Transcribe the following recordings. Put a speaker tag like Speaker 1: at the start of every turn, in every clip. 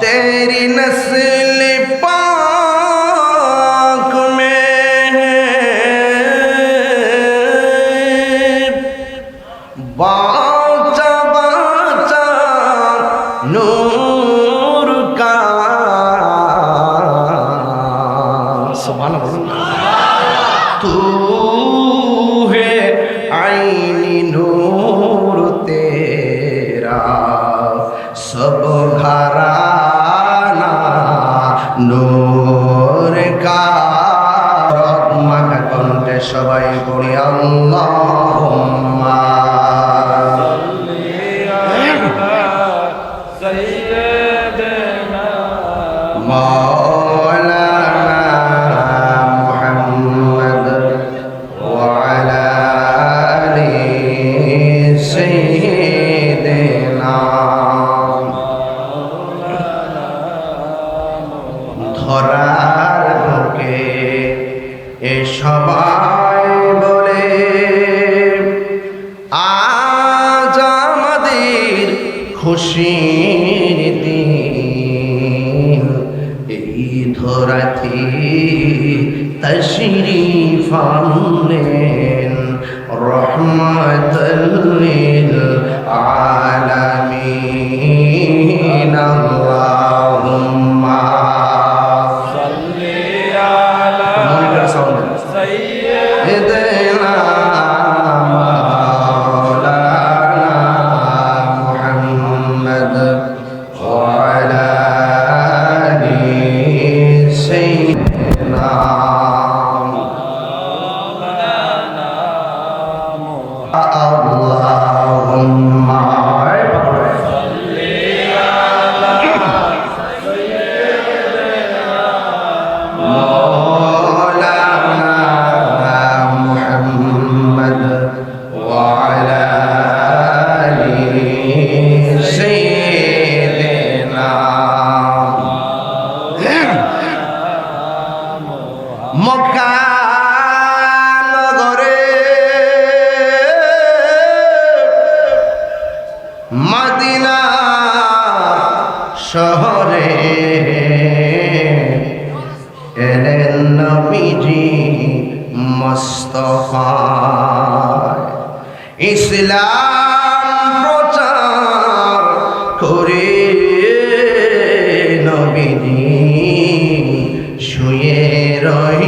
Speaker 1: تیری نسل پاک میں ہے۔ باچا باچا نور کا سبحان اللہ۔ تو ধরার বুকে এ সবাই বলে, আজ আমাদের খুশির দিন। এই ধরাতে তশরিফ আনলেন রহমতুল্লিল আলামিন। আল্লাহুম্মা aí. মক্কা নগরে মদিনা শহরে এলেন নবীজি মুস্তফা। ইসলাম প্রচার করে নবীজি শুয়ে রহিলেন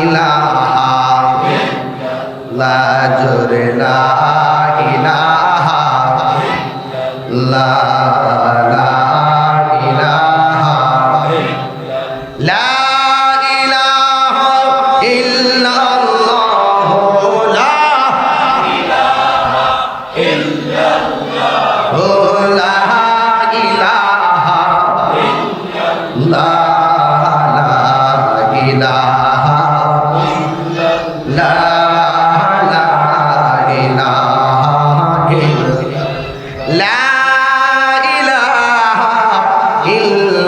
Speaker 1: ইলাহা লা জোরে লা ইলাহা লা লা ইলাহা লা ইলাহা ইল্লাল্লাহ। লা ইলাহা ইল্লাল্লাহ।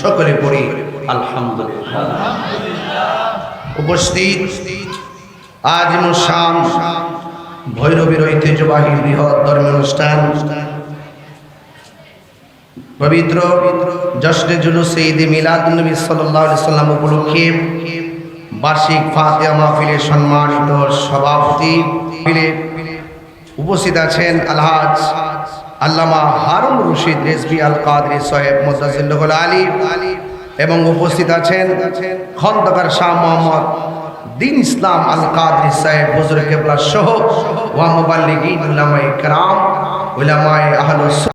Speaker 1: সকলে পড়ি আলহামদুলিল্লাহ। উপস্থিত আজ মুসাম ভৈরবীর ঐতিহ্যবাহী বৃহৎ ধর্মীয় অনুষ্ঠান। পবিত্র জশ্নে জুলুস ঈদ মিলাদ নবী সাল্লাল্লাহু আলাইহি সাল্লাম উপলক্ষে বার্ষিক ফাতিহা মাহফিলের সম্মানিত সভাপতি উপস্থিত আছেন আলহাজ আল্লামা হারুন রশিদ রেজবি আল কাদরি সাহেব মুদাজিল্লাহুল আলী এবং উপস্থিত আছেন খন্দকার শাহ মোহাম্মদ دین اسلام القادر صاحب بزرگ قبلہ شہو و مبلغین علماء کرام علماء اہل